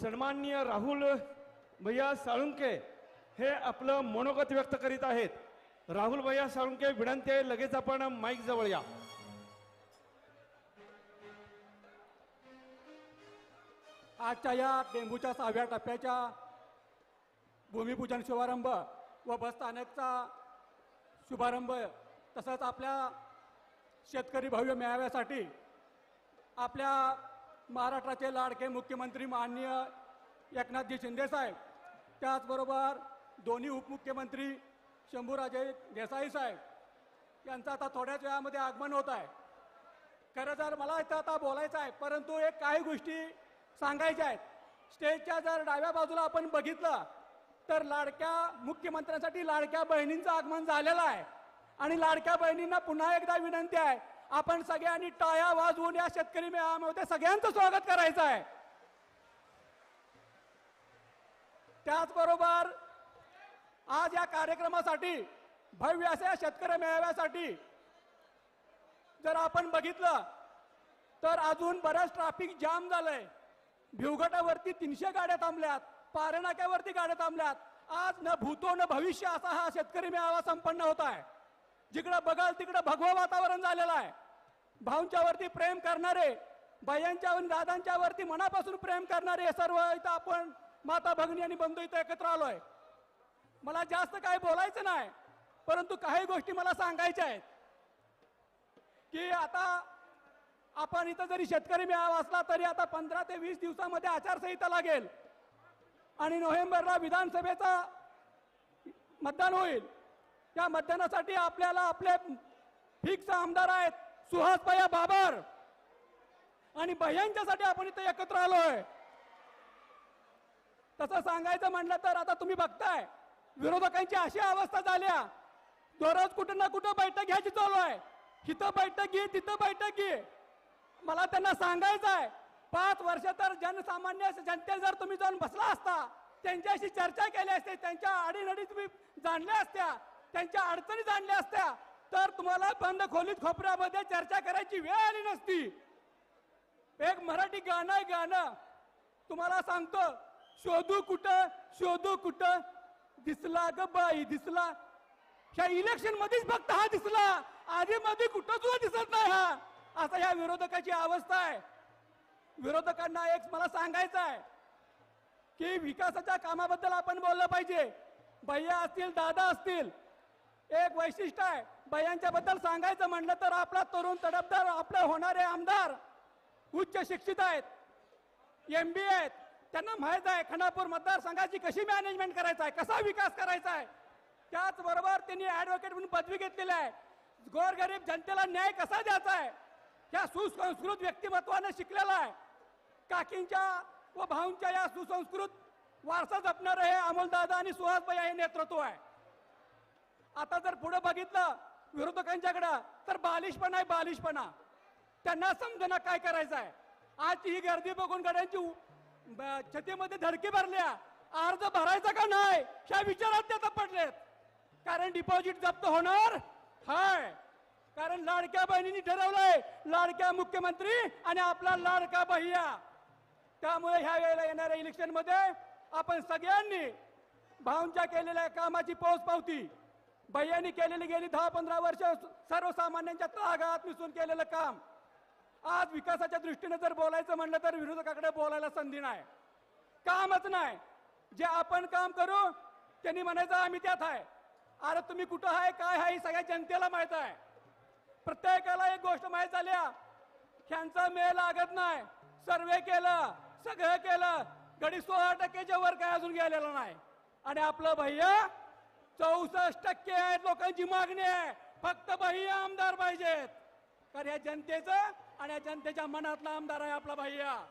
सन्माननीय राहुल भैया साळुंके हे आपलं मनोगत व्यक्त करीत आहेत. राहुल भैया साळुंके विनंती आहे लगेच आपण माईक जवळ या. आजच्या या डेंगूच्या सहाव्या टप्प्याच्या भूमिपूजन शुभारंभ व बसस्थानकचा शुभारंभ तसंच आपल्या शेतकरी भव्य मेळाव्यासाठी आपल्या महाराष्ट्राचे लाडके मुख्यमंत्री माननीय एकनाथजी शिंदेसाहेब त्याचबरोबर दोन्ही उपमुख्यमंत्री शंभूराजे देसाई साहेब यांचं आता थोड्याच वेळामध्ये आगमन होत आहे. खरं तर मला इथं आता बोलायचं आहे परंतु एक काही गोष्टी सांगायच्या आहेत. स्टेजच्या जर डाव्या बाजूला आपण बघितलं तर लाडक्या मुख्यमंत्र्यांसाठी लाडक्या बहिणींचं आगमन झालेलं आहे. आणि लाडक्या बहिणींना पुन्हा एकदा विनंती आहे आपण सगळ्यांनी टाळ्या वाजवून या शेतकरी मेळाव्यामध्ये सगळ्यांचं स्वागत करायचं आहे. त्याचबरोबर आज या कार्यक्रमासाठी भव्य अशा या शेतकरी मेळाव्यासाठी जर आपण बघितलं तर अजून बऱ्याच ट्रॅफिक जाम झालंय. भिवघटावरती तीनशे गाड्या थांबल्यात पारनाक्यावरती गाड्या थांबल्यात. आज न भूतो न भविष्य असा हा शेतकरी मेळावा संपन्न होत आहे. जिकडं बघाल तिकडं भगवं वातावरण झालेलं आहे. भाऊंच्यावरती प्रेम करणारे बायांच्या आणि मनापासून प्रेम करणारे हे सर्व इथं आपण माता भगिनी आणि बंधू इथं एकत्र आलोय. मला जास्त काही बोलायचं नाही परंतु काही गोष्टी मला सांगायच्या आहेत. की आता आपण इथं जरी शेतकरी मेळावा असला तरी आता पंधरा ते वीस दिवसामध्ये आचारसंहिता लागेल. आणि नोव्हेंबरला विधानसभेचा मतदान होईल. त्या मतदानासाठी आपल्याला आपले फिक्स आमदार आहेत सुहास सुहासपया बाबर. आणि भैयांच्यासाठी आपण इथं एकत्र आलोय. तसं सांगायचं म्हणलं तर आता तुम्ही बघताय विरोधकांची अशी अवस्था झाल्या दररोज कुठं ना कुठं बैठक घ्यायची चालू आहे. इथं बैठक घे तिथं बैठक घे. मला त्यांना सांगायचं आहे पाच वर्ष तर जनसामान्य जनते जर तुम्ही जाऊन बसला असता त्यांच्याशी चर्चा केली असते त्यांच्या अडीनडी तुम्ही जाणल्या असत्या त्यांच्या अडचणी जाणल्या असत्या. तर तुम्हाला बंद खोलीत खोपऱ्यामध्ये चर्चा करायची वेळ आली नसती. एक मराठी गाणं आहे गाणं. तुम्हाला सांगतो शोधू कुठं शोधू कुठं? दिसला ग बाई दिसला. ह्या इलेक्शन मध्येच फक्त हा दिसला. आधी मध्ये कुठं सुद्धा दिसत नाही हा. असा ह्या विरोधकाची अवस्था आहे. विरोधकांना एक मला सांगायचं आहे की विकासाच्या कामाबद्दल आपण बोललं पाहिजे. भैया असतील दादा असतील एक वैशिष्ट्य आहे. भैयांच्या बद्दल सांगायचं म्हणलं तर आपला तरुण तडफदार आपले होणारे आमदार उच्च शिक्षित आहेत एम बी आहेत. त्यांना माहीत आहे खंडापूर मतदारसंघाची कशी मॅनेजमेंट करायचं आहे कसा विकास करायचा आहे. त्याचबरोबर त्यांनी ऍडव्होकेट म्हणून पदवी घेतलेली आहे. गोरगरीब जनतेला न्याय कसा द्यायचा आहे या सुसंस्कृत व्यक्तिमत्वाने शिकलेला आहे. काकींच्या व भाऊंच्या या सुसंस्कृत वारसा जपणारं हे अमोलदादा आणि सुहासबाई हे नेतृत्व आहे. आता जर पुढे बघितलं विरोधकांच्याकडं तर बालिशपणा आहे बालिशपणा. त्यांना समजना काय करायचं आहे आज ही गर्दी बघून गाड्यांची ब- छतीमध्ये धडकी भरल्या. अर्ज भरायचा का नाही? ह्या विचारात ते पडलेत. कारण डिपॉझिट जप्त होणार? हाय. कारण लाडक्या बहिणींनी ठरवलंय लाडक्या मुख्यमंत्री आणि आपला लाडका बहिया त्यामुळे ह्या वेळेला येणाऱ्या इलेक्शनमध्ये आपण सगळ्यांनी भाऊंच्या केलेल्या कामाची पोच पावती भैयानी केलेली गेली दहा पंधरा वर्ष सर्वसामान्यांच्या तळागाळात मिसळून केलेलं काम. आज विकासाच्या दृष्टीने जर बोलायचं म्हणलं तर विरोधकाकडे बोलायला संधी नाही. कामच नाही. जे आपण काम करू त्यांनी म्हणायचं आम्ही त्यात आहे. अरे तुम्ही कुठं आहे काय आहे हे सगळ्या जनतेला माहीत आहे. प्रत्येकाला एक गोष्ट माहीत झाल्या ह्यांचा मेळ लागत नाही. सर्वे केलं सगळं केलं. गडी सोळा टक्क्याच्या वर काय अजून गेलेलं नाही. आणि आपलं भैया चौसष्ट टक्के आहेत लोकांची मागणी आहे. फक्त बाह्य आमदार पाहिजेत. कारण या जनतेचं आणि या जनतेच्या मनातला आमदार आहे आपला भैया.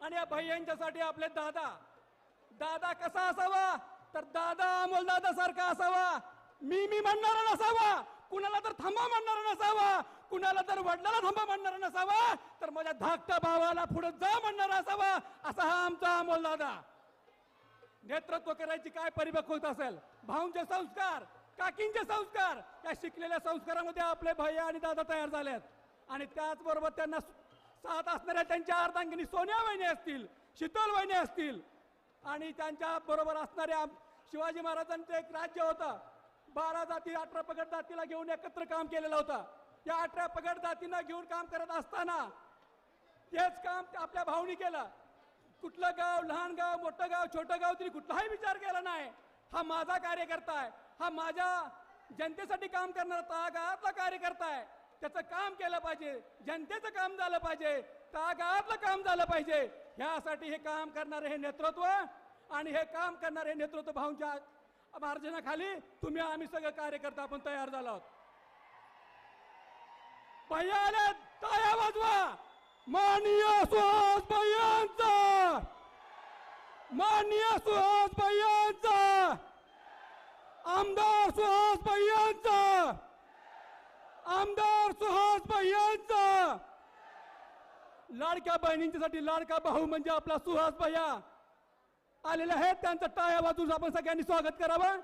आणि या भैयांच्यासाठी आपले दादा. दादा कसा असावा? तर दादा अमोल दादा सारखा असावा. मी मी म्हणणारा नसावा. कुणाला तर थांबा म्हणणारा नसावा. कुणाला तर वडिलाला थांबा म्हणणारा नसावा. तर माझ्या धाकट्या भावाला पुढे जा म्हणणारा असावा. असा हा आमचा अमोल दादा. नेतृत्व करायची काय परिपक्वता असेल? भाऊंचे संस्कार काकींचे संस्कार या शिकलेल्या संस्कारामध्ये आपले भैया आणि दादा तयार झालेत. आणि त्याचबरोबर त्यांना साथ असणाऱ्या त्यांच्या अर्धांगिनी सोन्या वहिनी असतील शीतल वहिनी असतील. आणि त्यांच्या बरोबर असणाऱ्या शिवाजी महाराजांचं एक राज्य होतं. बारा जाती अठरा पगड जातीला घेऊन एकत्र काम केलेलं होतं. या अठरा पगड जातींना घेऊन काम करत असताना तेच काम आपल्या भाऊनी केलं. कुठलं गाव लहान गाव मोठं गाव छोटं गाव तरी कुठलाही विचार केला नाही. हा माझा कार्यकर्ता आहे. हा माझ्या जनतेसाठी काम करणारा तळागाळातला कार्यकर्ता आहे. त्याचं काम केलं पाहिजे. जनतेचं काम झालं पाहिजे. तळागाळातलं काम झालं पाहिजे. ह्यासाठी हे काम करणारे हे नेतृत्व आणि हे काम करणारे हे नेतृत्व भाऊंच्या मार्जनाखाली तुम्ही आम्ही सगळं कार्यकर्ता आपण तयार झालो आहोत. भैया आले तया वाजवा. माननीय सुहास भैयांचा माननीय सुहास भैयांचा आमदार सुहास भैयांचा आमदार सुहास भैयांचा लाडक्या बहिणींच्यासाठी लाडका भाऊ म्हणजे आपला सुहास भैया. आलेले आहेत त्यांचं टाळ्या वाजून आपण सगळ्यांनी स्वागत करावं.